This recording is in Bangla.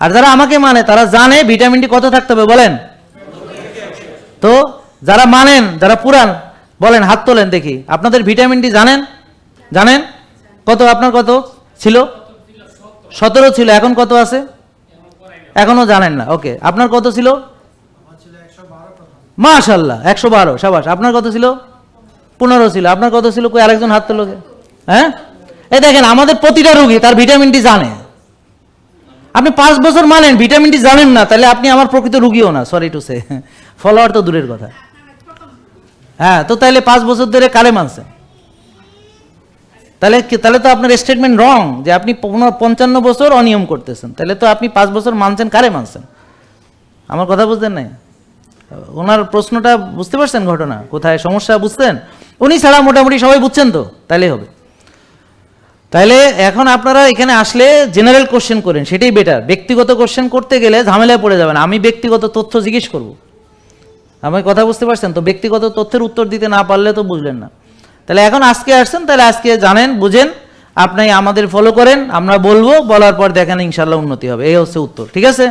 আর যারা আমাকে মানে তারা জানে ভিটামিন ডি কত থাকতে হবে, বলেন। তো, যারা মানেন, যারা পুরান, বলেন, হাত তোলেন দেখি। আপনাদের ভিটামিন ডি জানেন? জানেন? কত, আপনার কত? ছিল? সতেরো ছিল, এখন কত আছে? এখনও জানেন না, ওকে। আপনার কত ছিল? মাশাল্লাহ, একশো বারো, সাবাস। আপনার কত ছিল? পনেরো ছিল। আপনার কত ছিল? কই, আরেকজন হাত তোলো হ্যাঁ? এই দেখেন, আমাদের প্রতিটা রুগী তার ভিটামিন ডি জানে। আপনি পাঁচ বছর মানেন, ভিটামিন ডি জানেন না, তাহলে আপনি আমার প্রকৃত রুগীও না সরি টু সে ফলোয়ার তো দূরের কথা। হ্যাঁ তো তাহলে পাঁচ বছর ধরে কালে মানছে তাহলে তাহলে তো আপনার স্টেটমেন্ট রং যে আপনি পঞ্চান্ন বছর অনিয়ম করতেছেন। তাহলে তো আপনি পাঁচ বছর মানছেন, কারে মানছেন? আমার কথা বুঝতেন নাই? ওনার প্রশ্নটা বুঝতে পারছেন ঘটনা? কোথায়? সমস্যা বুঝতেন উনি ছাড়া মোটামুটি সবাই বুঝছেন তো তাইলে হবে। তাইলে এখন আপনারা এখানে আসলে জেনারেল কোশ্চেন করেন, সেটাই বেটার ব্যক্তিগত কোশ্চেন করতে গেলে ঝামেলায় পড়ে যাবেন। আমি ব্যক্তিগত তথ্য জিজ্ঞেস করব। আমি কথা বুঝতে পারছেন তো? ব্যক্তিগত তথ্যের উত্তর দিতে না পারলে তো বুঝলেন না। তাহলে এখন আজকে আসছেন তাহলে আজকে জানেন, বুঝেন, আপনি আমাদের ফলো করেন, আমরা বলব, বলার পর দেখেন ইনশাল্লাহ উন্নতি হবে। এই হচ্ছে উত্তর, ঠিক আছে?